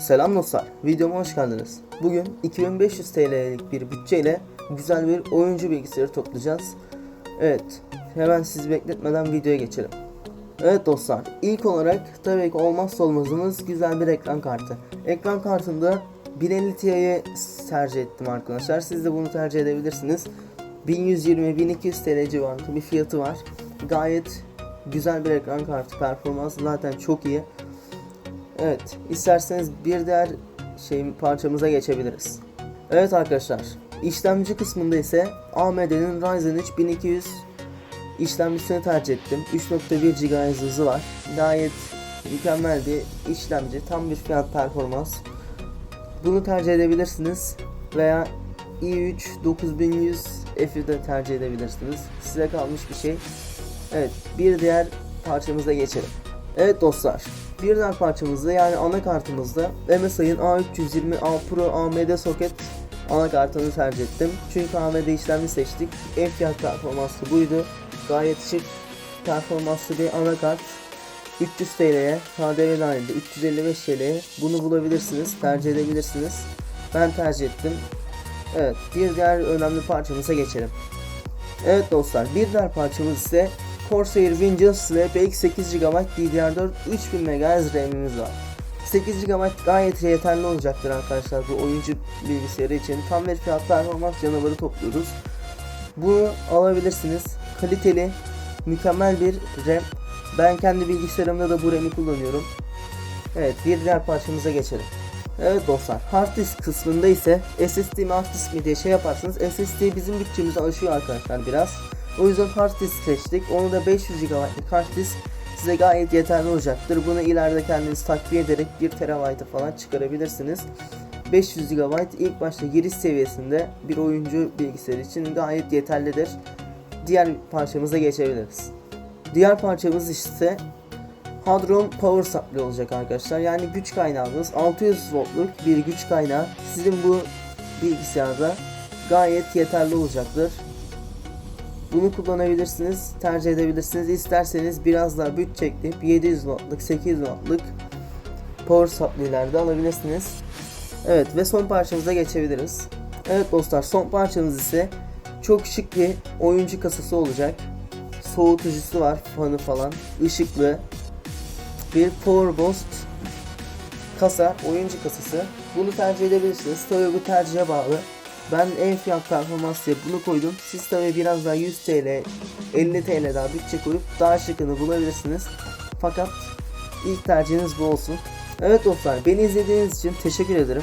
Selam dostlar, videoma hoş geldiniz. Bugün 2500 TL'lik bir bütçeyle güzel bir oyuncu bilgisayarı toplayacağız. Evet, hemen sizi bekletmeden videoya geçelim. Evet dostlar, ilk olarak tabii ki olmazsa olmazımız güzel bir ekran kartı. Ekran kartında 1050 Ti'yi tercih ettim arkadaşlar. Siz de bunu tercih edebilirsiniz. 1120-1200 TL civarında bir fiyatı var. Gayet güzel bir ekran kartı. Performansı zaten çok iyi. Evet, isterseniz bir diğer şey parçamıza geçebiliriz. Evet arkadaşlar, işlemci kısmında ise AMD'nin Ryzen 3 1200 işlemcisini tercih ettim. 3.1 GHz hızı var. Gayet mükemmel bir işlemci, tam bir fiyat performans. Bunu tercih edebilirsiniz veya i3 9100 F'i de tercih edebilirsiniz. Size kalmış bir şey. Evet, bir diğer parçamıza geçelim. Evet dostlar, bir diğer parçamızda yani anakartımızda MSI'ın A320A Pro AMD soket anakartını tercih ettim. Çünkü AMD işlemci seçtik. En fiyat performanslı buydu. Gayet şık performanslı bir anakart. 300 TL'ye KDV dahilinde 355 TL'ye bunu bulabilirsiniz, tercih edebilirsiniz. Ben tercih ettim. Evet, bir diğer önemli parçamıza geçelim. Evet dostlar, bir diğer parçamız ise Corsair Vengeance SLPX 8 GB DDR4 3000 MHz RAM'imiz var. 8 GB gayet yeterli olacaktır arkadaşlar bu oyuncu bilgisayarı için. Tam bir fiyat performans canavarı topluyoruz. Bunu alabilirsiniz. Kaliteli, mükemmel bir RAM. Ben kendi bilgisayarımda da bu RAM'i kullanıyorum. Evet bir diğer parçamıza geçelim. Evet dostlar hard disk kısmında ise SSD mi hard disk mi diye şey yaparsanız SSD bizim bütçemizi aşıyor arkadaşlar biraz. O yüzden hard disk seçtik. Onu da 500 GB'lık hard disk size gayet yeterli olacaktır. Bunu ileride kendiniz takviye ederek 1 TB'ı falan çıkarabilirsiniz. 500 GB ilk başta giriş seviyesinde bir oyuncu bilgisayarı için gayet yeterlidir. Diğer parçamıza geçebiliriz. Diğer parçamız ise Hadron Power Supply olacak arkadaşlar. Yani güç kaynağımız 600 voltluk bir güç kaynağı sizin bu bilgisayarda gayet yeterli olacaktır. Bunu kullanabilirsiniz, tercih edebilirsiniz. İsterseniz biraz daha bütçe ekleyip 700 wattlık, 800 wattlık power supply'ler de alabilirsiniz. Evet ve son parçamıza geçebiliriz. Evet dostlar son parçamız ise çok şık bir oyuncu kasası olacak. Soğutucusu var, fanı falan, ışıklı bir Power Boost kasa, oyuncu kasası. Bunu tercih edebilirsiniz. Tabii bu tercihe bağlı. Ben en fiyat performans diye bunu koydum. Siz tabi biraz daha 100 TL, 50 TL daha bütçe koyup daha şıkını bulabilirsiniz. Fakat ilk tercihiniz bu olsun. Evet dostlar beni izlediğiniz için teşekkür ederim.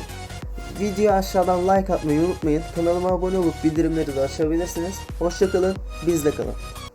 Videoya aşağıdan like atmayı unutmayın. Kanalıma abone olup bildirimleri de açabilirsiniz. Hoşçakalın, bizde kalın.